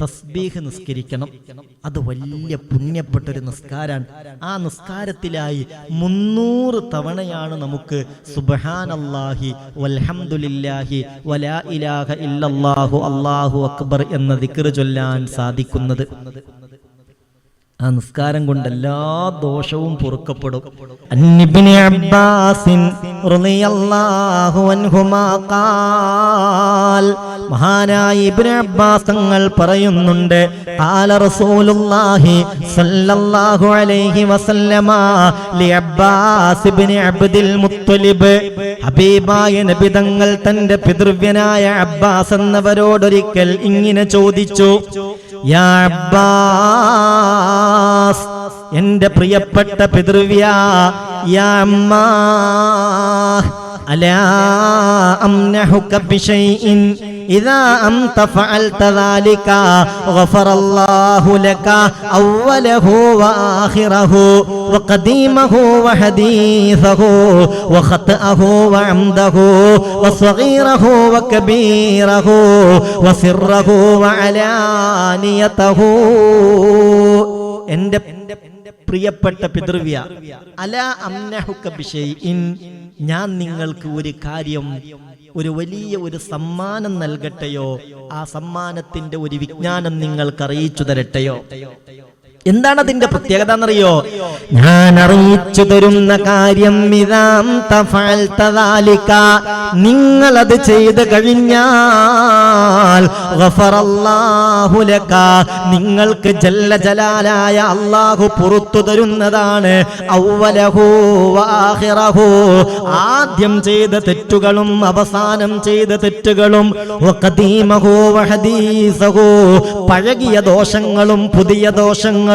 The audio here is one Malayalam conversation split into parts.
തസ്ബീഹ് നിസ്കരിക്കണം. അത് വലിയ പുണ്യപ്പെട്ടൊരു നിസ്കാരാണ്. ആ നിസ്കാരത്തിലായി മുന്നൂറ് തവണയാണ് നമുക്ക് സുബ്ഹാനല്ലാഹി വൽഹംദുലില്ലാഹി വലാ ഇലാഹ ഇല്ലല്ലാഹു അല്ലാഹു അക്ബർ എന്ന ദിക്ർ ചൊല്ലാൻ സാധിക്കുന്നത്. ആ നിസ്കാരം കൊണ്ട് എല്ലാ ദോഷവും പൊറുക്കപ്പെടും. അബ്ബാസിൻ റളിയല്ലാഹു അൻഹുമാ മഹാനായ ഇബ്നു അബ്ബാസ് തങ്ങൾ പറയുന്നുണ്ട് ഖാല റസൂലുള്ളാഹി സ്വല്ലല്ലാഹു അലൈഹി വസല്ലമ ലി അബ്ബാസ് ഇബ്നു അബ്ദുൽ മുത്തലിബ്. ഹബീബായ നബി തങ്ങൾ തന്റെ പിതൃവ്യനായ അബ്ബാസ് എന്നവരോടൊരിക്കൽ ഇങ്ങനെ ചോദിച്ചു യാ അബ്ബാസ് എന്റെ പ്രിയപ്പെട്ട പിതൃവ്യ യാ അമ്മാ അലാ അംനഹുക ബിശൈഇൻ إذا أنت فعلت ذلك غفر الله لك أوله وآخره وقديمه وحديثه وخطأه وعمده وصغيره وكبيره وسره وعلانيته എന്റെ പ്രിയപ്പെട്ട പിതൃവ്യ അല അംനഹുക ബിശൈഇൻ ഞാൻ നിങ്ങൾക്ക് ഒരു കാര്യം ഒരു വലിയ ഒരു സമ്മാനം നൽകട്ടെയോ? ആ സമ്മാനത്തിന്റെ ഒരു വിജ്ഞാനം നിങ്ങൾക്ക് അറിയിച്ചു തരട്ടെയോ? എന്താണ് അതിന്റെ പ്രത്യേകത എന്നറിയോ ഞാൻ അറിയിച്ചു തരുന്ന കാര്യം ഇതാം തഫഅൽത ദാലിക. നിങ്ങൾ അത് ചെയ്ത് കഴിഞ്ഞാൽ ഗഫറല്ലാഹു ലക. നിങ്ങൾക്ക് ജല്ല ജലാലായ അള്ളാഹു പുറത്തു തരുന്നതാണ് വആഖിറഹു. ആദ്യം ചെയ്ത തെറ്റുകളും അവസാനം ചെയ്ത തെറ്റുകളും വഖദീമഹു വഹദീസഹു. പഴകിയ ദോഷങ്ങളും പുതിയ ദോഷങ്ങളും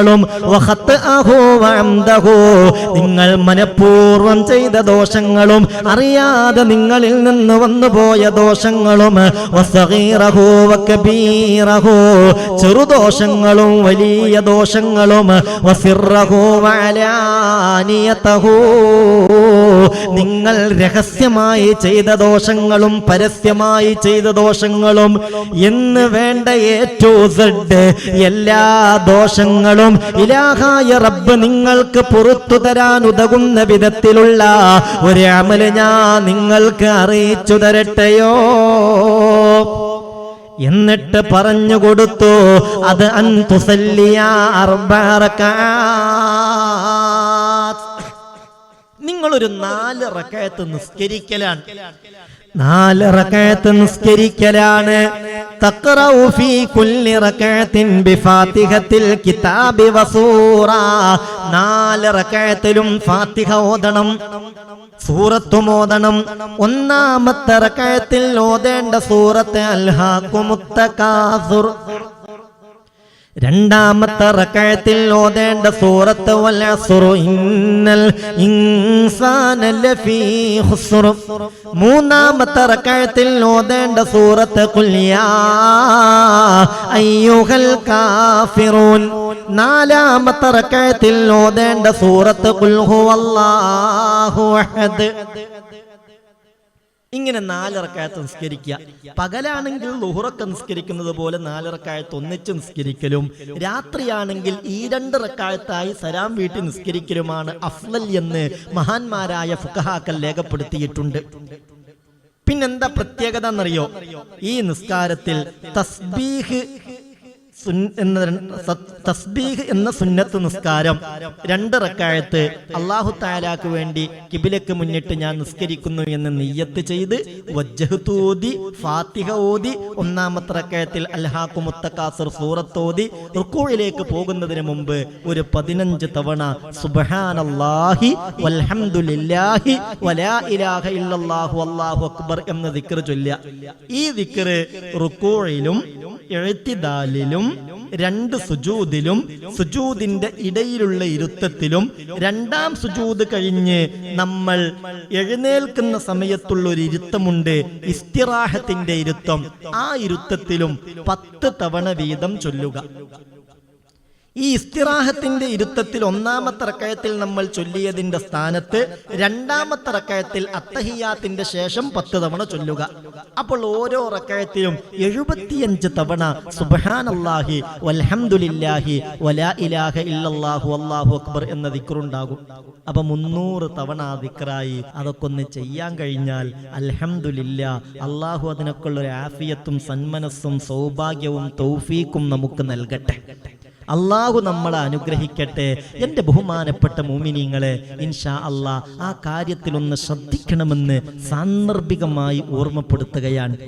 വഅംദഹു. നിങ്ങൾ മനഃപൂർവം ചെയ്ത ദോഷങ്ങളും അറിയാതെ നിങ്ങളിൽ നിന്ന് വന്നുപോയ ദോഷങ്ങളും. ചെറുദോഷങ്ങളും വലിയ ദോഷങ്ങളും. നിങ്ങൾ രഹസ്യമായി ചെയ്ത ദോഷങ്ങളും പരസ്യമായി ചെയ്ത ദോഷങ്ങളും എന്ന് വേണ്ട എ എല്ലാ ദോഷങ്ങളും ഇലാഹായ റബ്ബ് നിങ്ങൾക്ക് പുറത്തു തരാൻ ഉതകുന്ന വിധത്തിലുള്ള ഒരു അമൽ ഞാൻ നിങ്ങൾക്ക് അറിയിച്ചു തരട്ടെയോ? എന്നിട്ട് പറഞ്ഞു കൊടുത്തു അത് അൻതുസല്ലിയ നിങ്ങളൊരു നാല് റക്കയത്ത് നിസ്കരിക്കലാണ്. നാല് റക്കയത്ത് നിസ്കരിക്കലാണ്. തഖറഉ ഫീ കുല്ലി റകഅത്തിൻ ബിഫാത്തിഹത്തിൽ കിതാബി വസൂറ. നാല് റക്കയത്തിലും ഫാത്തിഹ ഓതണം. സൂറത്തും ഓതണം. ഒന്നാമത്തെ റക്കയത്തിൽ ഓതേണ്ട സൂറത്ത് അൽഹാഖുമുത്തകാസുർ രണ്ടാമത്തെ റക്കഴത്തിൽ ഓതേണ്ട സൂറത്ത് വൽ സുറു ഇന്നൽ ഇൻസാന ലഫീ ഖുസ്ർ മൂന്നാമത്തെ റക്കഴത്തിൽ ഓതേണ്ട സൂറത്ത് ഖുൽ യാ അയ്യുഹൽ കാഫിറൂൻ. നാലാമത്തെ റക്കഴത്തിൽ ഓതേണ്ട സൂറത്ത് ഖുൽ ഹുവല്ലാഹു അഹദ്. ഇങ്ങനെ നാലിറക്കായത്ത് നിസ്കരിക്കുക. പകലാണെങ്കിൽ ലുഹുറൊക്കെ നിസ്കരിക്കുന്നത് പോലെ നാലിറക്കായത്ത് ഒന്നിച്ച് നിസ്കരിക്കലും. രാത്രിയാണെങ്കിൽ ഈ രണ്ട് റക്കായത്തായി സലാം വീട്ടിൽ നിസ്കരിക്കലുമാണ് അഫ്ലൽ എന്ന് മഹാന്മാരായ ഫുഖഹാക്കൽ രേഖപ്പെടുത്തിയിട്ടുണ്ട്. പിന്നെന്താ പ്രത്യേകത എന്നറിയോ? ഈ നിസ്കാരത്തിൽ തസ്ബീഹ് സുൻ- എന്ന രണ്ട് സത്- തസ്ബീഹ് എന്ന സുന്നത്ത് നിസ്കാരം. രണ്ട് റക്കായത്ത് അള്ളാഹു താലാക്ക് വേണ്ടി കിബിലക്ക് മുന്നിട്ട് ഞാൻ നിസ്കരിക്കുന്നു എന്ന് നെയ്യത്ത് ചെയ്ത് വജ്ജഹുത്തൂതി ഫാത്തിഹ ഓതി ഒന്നാമത്തെ റക്കായത്തിൽ അൽഹാഖു മുത്തക്കാസർ സൂറത്തോതി റുക്കൂഴിലേക്ക് പോകുന്നതിന് മുമ്പ് ഒരു പതിനഞ്ച് തവണ സുബ്ഹാനല്ലാഹി വൽഹംദുലില്ലാഹി വലാ ഇലാഹ ഇല്ലല്ലാഹു അല്ലാഹു അക്ബർ എന്ന ദിക്ർ ചൊല്ലുക. ഈ ദിക്ർ റുക്കൂഴിലും എഴുത്തിദാലിലും രണ്ട് സുജൂദിലും സുജൂദിന്റെ ഇടയിലുള്ള ഇരുത്തത്തിലും രണ്ടാം സുജൂദ് കഴിഞ്ഞ് നമ്മൾ എഴുന്നേൽക്കുന്ന സമയത്തുള്ള ഒരു ഇരുത്തമുണ്ട് ഇസ്തിറാഹത്തിന്റെ ഇരുത്തം. ആ ഇരുത്തത്തിലും പത്ത് തവണ വീതം ചൊല്ലുക. ഈ ഇസ്തിറാഹത്തിന്റെ ഇരുത്തത്തിൽ ഒന്നാമത്തെ റക്കയത്തിൽ നമ്മൾ ചൊല്ലിയതിന്റെ സ്ഥാനത്ത് രണ്ടാമത്തെ റക്കയത്തിൽ അത്തഹിയാത്തിന്റെ ശേഷം പത്ത് തവണ ചൊല്ലുക. അപ്പോൾ ഓരോ റക്കയത്തിലും എഴുപത്തിയഞ്ച് തവണ സുബ്ഹാനല്ലാഹി വൽഹംദുലില്ലാഹി വലാ ഇലാഹ ഇല്ലല്ലാഹു അല്ലാഹു അക്ബർ എന്ന ദിക്റുണ്ടാകും. അപ്പൊ മുന്നൂറ് തവണ ആ ദിക്റായി അതൊക്കെ ഒന്ന് ചെയ്യാൻ കഴിഞ്ഞാൽ അൽഹംദുലില്ല അള്ളാഹു അതിനൊക്കെയുള്ള ഒരു ആഫിയത്തും സന്മനസ്സും സൗഭാഗ്യവും തൗഫീക്കും നമുക്ക് നൽകട്ടെ. അള്ളാഹു നമ്മളെ അനുഗ്രഹിക്കട്ടെ. എന്റെ ബഹുമാനപ്പെട്ട മോമിനിങ്ങളെ ഇൻഷാ അള്ളാ ആ കാര്യത്തിലൊന്ന് ശ്രദ്ധിക്കണമെന്ന് സാന്ദർഭികമായി ഓർമ്മപ്പെടുത്തുകയാണ്.